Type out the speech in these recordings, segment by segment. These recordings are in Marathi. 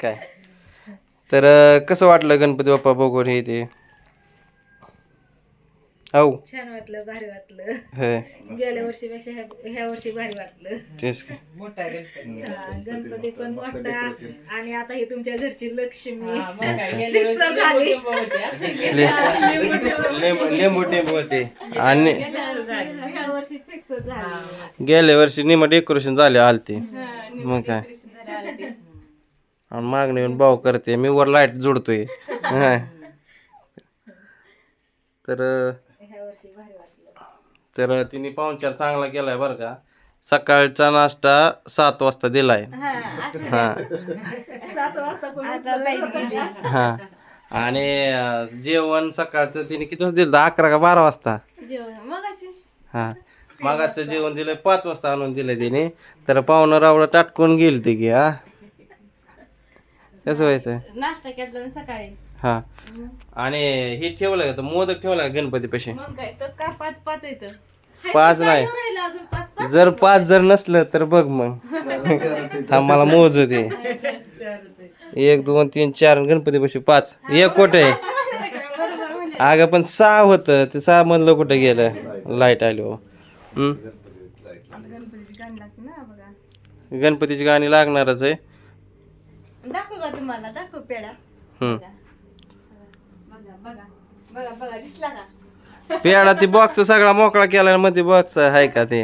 काय? तर कसं वाटलं गणपती बाप्पा बघून हे ते? हो छान वाटलं भारी वाटलं. हे. गेल्या वर्षीपेक्षा ह्या ह्या वर्षी भारी वाटलं. तेच. हा, गणपती पण मोठा आणि आता ही तुमच्या घरची लक्ष्मी. हा, मग काय, गेल्या Fix वर्षी झाली. ले- लिंबू होते. आणि ह्या वर्षी फिक्स झाली. गेल्या वर्षी निम डेकोरेशन झाले आलते. मग काय? आणि मागणी येऊन भाव करते. मी वर लाइट जोडतोय. हा. तर अं, ह्या वर्षी भारी वाटलं तर तिने पाहुणचार चांगला केलाय बरं का. सकाळचा नाश्ता सात वाजता दिलाय. हा हा. आणि जेवण सकाळचं तिने किती वाजता दिलं? अकरा का बारा वाजता? हा. मागाचं जेवण दिलंय पाच वाजता आणून दिलंय तिने. तर पाहुणं रावळं टाटकून गेली ती की हा. कसं व्हायचं नाश्ता केला ना सकाळी. हा. आणि हे ठेवलं का तो? मोदक ठेवला का गणपती पैसे मग काय तर काय पाच पाच येतं पाच नाही. राहिलं अजून पाच पाच जर पाच जर नसलं तर बघ मग. थांब मला मोज होते. एक दोन तीन चार आणि गणपती पैसे पाच एक कुठे? आहे अगं पण सहा होतं. ते सहा मधलं कुठं गेलं? लाइट आली हो. हम्म? गणपतीची गाणी लागणारच आहे. दाखवू का तुम्हाला? दाखवू पेडा हम्म. बघा. बघा बघा. बघा दिसला का? पेडा ती बॉक्स सगळा मोकळा केला मध्ये बॉक्स आहे का ते?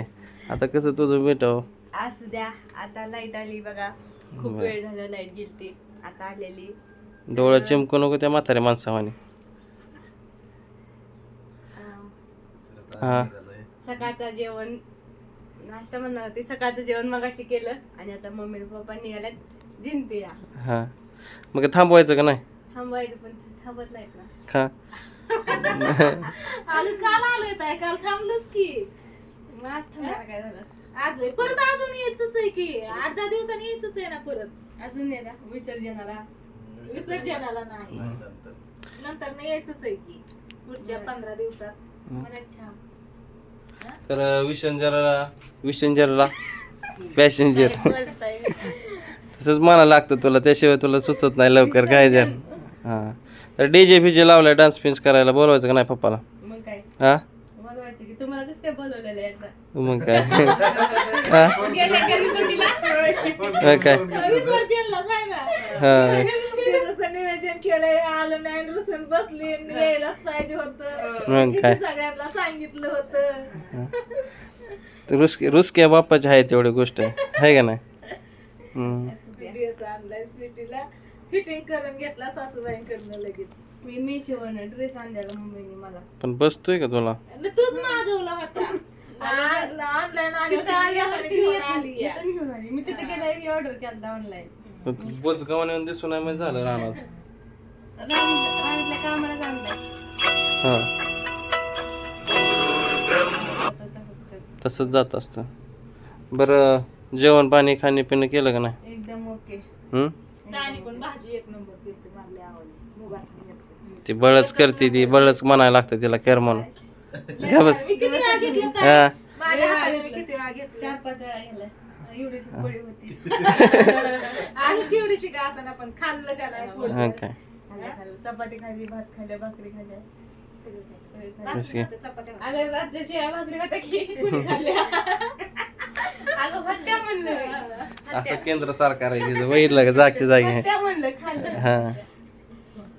आता कसं तुझं मिटव. असू द्या. आता लाइट आली बघा. खूप वेळ झाला लाइट गेलती. आता आलेली. डोळं चिमकू नको त्या म्हाताऱ्या माणसावानी. हा. सकाळचं जेवण नाश्ता म्हणणार होती. सकाळचं जेवण मगाशी केलं. आणि आता मम्मी पप्पा निघाल्यात जिंतीला हा. मग थांबवायचं का नाही? थांबायचं पण ते थांबत नाहीत ना. काल आलोय ताई काल थांबलोच की. मग आज थांबायला काय झालं? आज होय. परत अजून यायचंच आहे की. आठ दहा दिवसांनी यायचंच आहे ना परत. अजून विसर्जनाला. विसर्जनाला नाही. नंतर नाही यायचंच आहे की. पुढच्या पंधरा दिवसात. बरं छान. तर विसंजरला विसंजरला पॅसेंजर. बोलताय तसंच मला लागतं तुला त्याशिवाय तुला सुचत नाही लवकर काय जण हा. तर डीजे फिजे लावलाय डान्स फिन्स करायला बोलवायचं का नाही पप्पाला? मग काय? हा? बोलवायचं की तुम्हाला कसं काय बोलवलेलं आहे एकदा? मग काय? हा? गेल्या गणपतीला होय काय? ना हा. जसं नियोजन केलंय आलं नाही रुसून बसली यायलाच पाहिजे होतं. मग किती काय? सगळ्यांना सांगितलं होतं. तर रुसके रुसक्या बाप्पाची आहे तेवढी गोष्ट. आहे का नाही? हम्म. आणलाय स्वीटीला. फिटिंग करून घेतला सासूबाईंकडनं लगेच. मी मी शिवण ड्रेस आणलेला मम्मीने मला. पण बसतोय का तुला? तूच मागवला होता. ऑनलाईन आली. मी तिथे ऑर्डर केला ऑनलाईन बोच दिसून म्हणजे झालं कामाला हा. तसंच जात असतं. बरं जेवण पाणी खाणे पिणं केलं का नाही? एकदम ओके ती बळच करते ती बळच म्हणायला लागतं तिला कर म्हणून. घ्या बस हा. काय चपाती खाल्ली भात खाल्ल्या भाकरी खाल्ल्या. भाकरी की कुणी खाल्ल्या अगं भट्ट्या म्हणलं असं केंद्र सरकार आहे तिचं बघितलं का जागच्या जागी? म्हणलं खाल्लं. हा.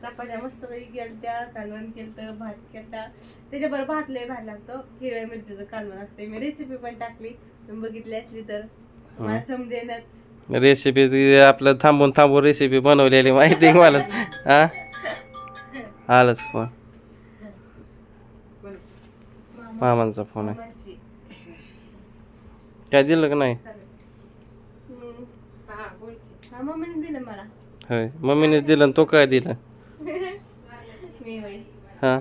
चपात्या मस्त पैकी केलत्या कालवण केलं भात केलता. त्याच्याबरोबर भात लय भात लागतो. हिरव्या मिरचीचं कालवण असते. मी रेसिपी पण टाकली. तुम्ही बघितली असली तर. मला समजेनच. रेसिपी आपलं थांबून थांबून रेसिपी बनवलेली माहिती आहे मला? हा? आलंच फोन. मामांचा फोन आहे. काय दिलं का नाही? मम्मीने दिलं मला. होय मम्मीने दिलं आणि तो काय दिलं? Me by. हा.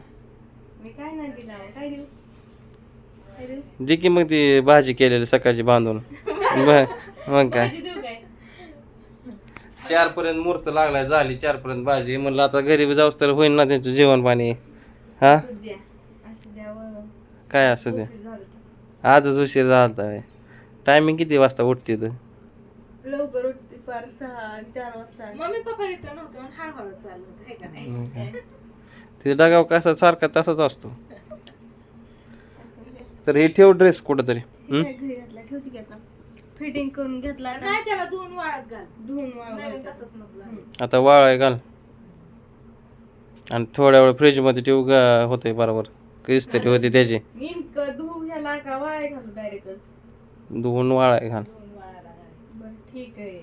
मी काय नाही दिलं अहो. काय देऊ? काय देऊ? दे की मग ती भाजी केलेली सकाळची बांधून. ब- मग काय? भाजी देऊ काय? चार पर्यंत मुहूर्त लागलाय झाली चार पर्यंत भाजी. म्हणलं आता घरी जाऊस तर होईन ना त्यांचं जेवण पाणी. हा? द्या असू. काय असं ते उशीर झालं. आजच उशीर झाला टायमिंग किती वाजता उठते तर लवकर दुपार सहा आणि चार वाजता मम्मी पप्पा इथं नव्हते म्हणून हळूहळू चालू होतं हे का नाही? तिथे डगाव कसा सारखा तसाच असतो. तर हे ठेव ड्रेस कुठंतरी. हम्म? घरी घातला? ठेवती आता? फिटिंग करून घेतला ना? नाही त्याला दोन वाळत घाल. धुवून नवीन. तसंच नको घालू. आता वाळ घाल. आणि थोड्या वेळ फ्रीजमध्ये ठेवू का? होते बरोबर. इस्त्री होती त्याची. नेमक धुवू ह्याला का वाया घालू डायरेक्टच धुवून वाळा घाल. दोन वाळायला घाल. बर ठीक आहे.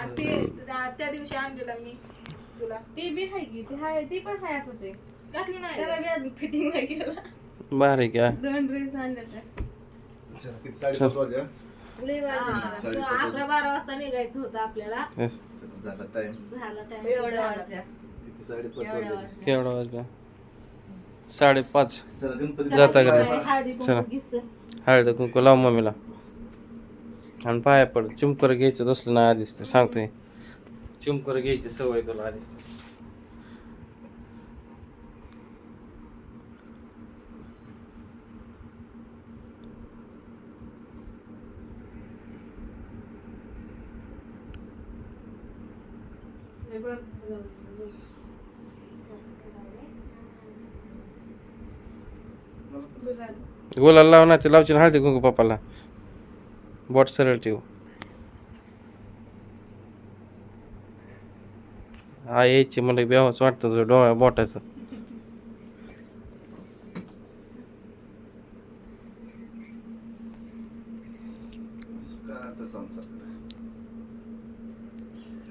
आणि ते त्या त्या दिवशी आणलेला मी तुला. ते बी आहे की ते हाय ते पण हाय असंच आहे. घातलं नाही. त्याला बी अजून फिटिंग नाही केलं. भारी का? दोन ड्रेस आणले तर लय वाजले हा, मला. तो अकरा बारा वाजता निघायचं होतं आपल्याला. Yes. झाला टाइम एवढ्या वाजल्या. एवढ्या वाजल्या? केवढा वाजला? साडेपाच. जाता का? नाही? हळदी चला. कुंकू घ्यायचं. हळद कुंकू लाव मम्मीला. आणि पाया पड चिमकर घ्यायचं तसलं नाही आधीच तर सांगतोय चिमकर घ्यायची सवय तुला आधीच तर. लय बरं. गुलाब. गुलाल लाव ना ते लावची ना हळदी कुंकू पप्पाला बोट सरळ ठेव हा यायची मला बेवाच वाटतं तुझं डोळ्या बोटाचं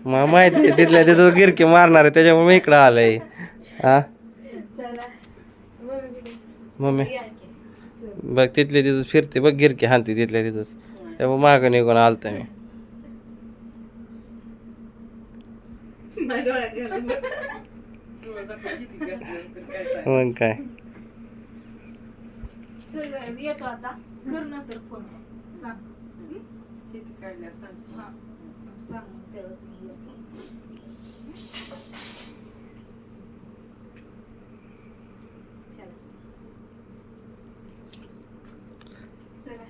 मला माहिती आहे तिथल्या तिथं गिरकी मारणार आहे त्याच्यामुळे मी इकडं आलंय. हा? मम्मी. बघ तिथले तिथं फिरते बघ गिरकी हानते तिथल्या तिथंच. त्यामुळे मागं निघून आलता मी. मग काय? चल, येतो आता. कर नंतर फोन. सांग हा. सांग मग त्यावेळेस मी येतो. चला. चला.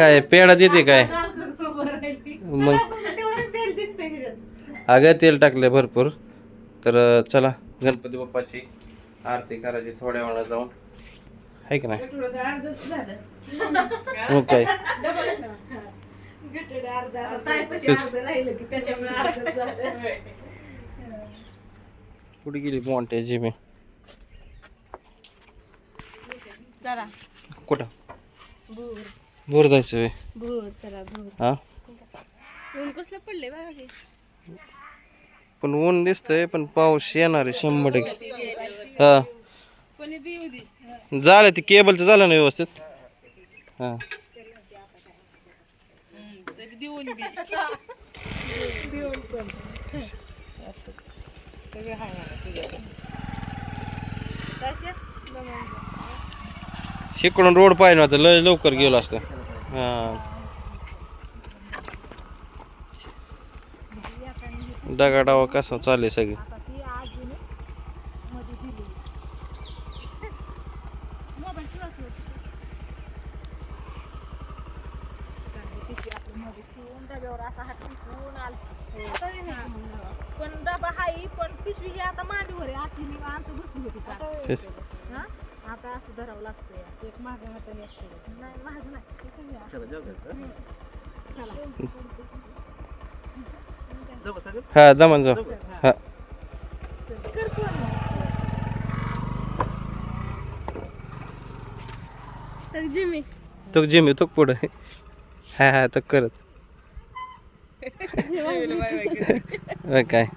काय पेढा देते काय. मग. अगं तेल टाकले भरपूर. तर चला. गणपती बाप्पाची आरती करायची थोड्या वेळा जाऊन. आहे की नाही. मग काय? कुठे गेली मोठ्याची मी चला कुठं? भूर बोर जायचं होय. भूर चला भूर हा? ऊन कसलं पडले बघा की. पण ऊन दिसतंय पण पाऊस येणार आहे शंभर टक्के. हा. पण बी येऊ दे. झालं ते केबलचं झालं ना व्यवस्थित? हा. तरी देऊन बी देऊन पण सगळं हाय मला इकडून रोड पाहिजे लय लवकर गेलो असतं. हा दगाडावा कसा चालले सगळे. पण डबा हाई पण पिशवी आता मांडीवर आहे अशी निवांत बसली होती का. हा? आता असं धरावं लागतं एक मागं हाताने पुढं. नाही महाग नाही. चला हा दमन जाऊ हा. जिमी. तो जिमी तो पुढं. हा हा तो करत. काय?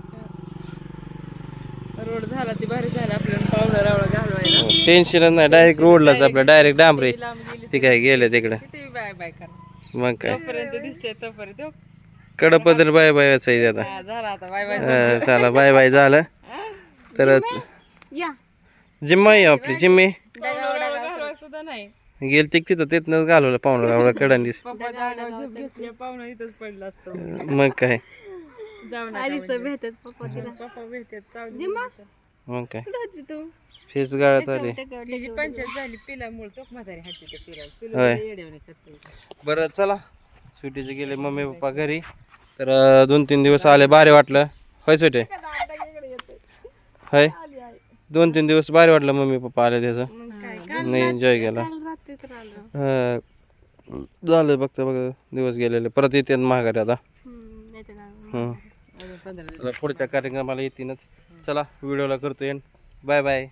रोड झाला ती भारी झाला आपल्याला पावडा रावळा घालवायला. टेन्शनच नाही डायरेक्ट रोडलाच आपलं डायरेक्ट डांबरे. लांब गेली ती काय गेले तिकडं. किती बाय बाय करा. मग काय? तोपर्यंत दिसते तोपर्यंत. हो. कडपदर बाय बायच आहे आता. हा, झाला आता बाय बाय. हा, चला बाय बाय झालं. तरच या. जिम्मा आहे आपली जिम्मी. घालवाय सुद्धा नाही. गेल तिक तिथं तिथनंच घालवलं पाहुणं रावळा कडंडीस. पप्पा दादा झोप घेतली पाहुणं इथंच पडलं असतं. मग काय? फीस गाळत आली. बर चला. सुटीच गेले मम्मी पप्पा घरी. तर दोन तीन दिवस आले बारे वाटलं. होय सुटे? होय? दोन तीन दिवस बारे वाटलं मम्मी पप्पा आले त्याच. नाही एन्जॉय केला. झालं बघत बघ दिवस गेलेले. परत येते माघारी आता. हम्म. पुढच्या कार्यक्रमाला येतीनच चला व्हिडिओला करतो येन बाय बाय.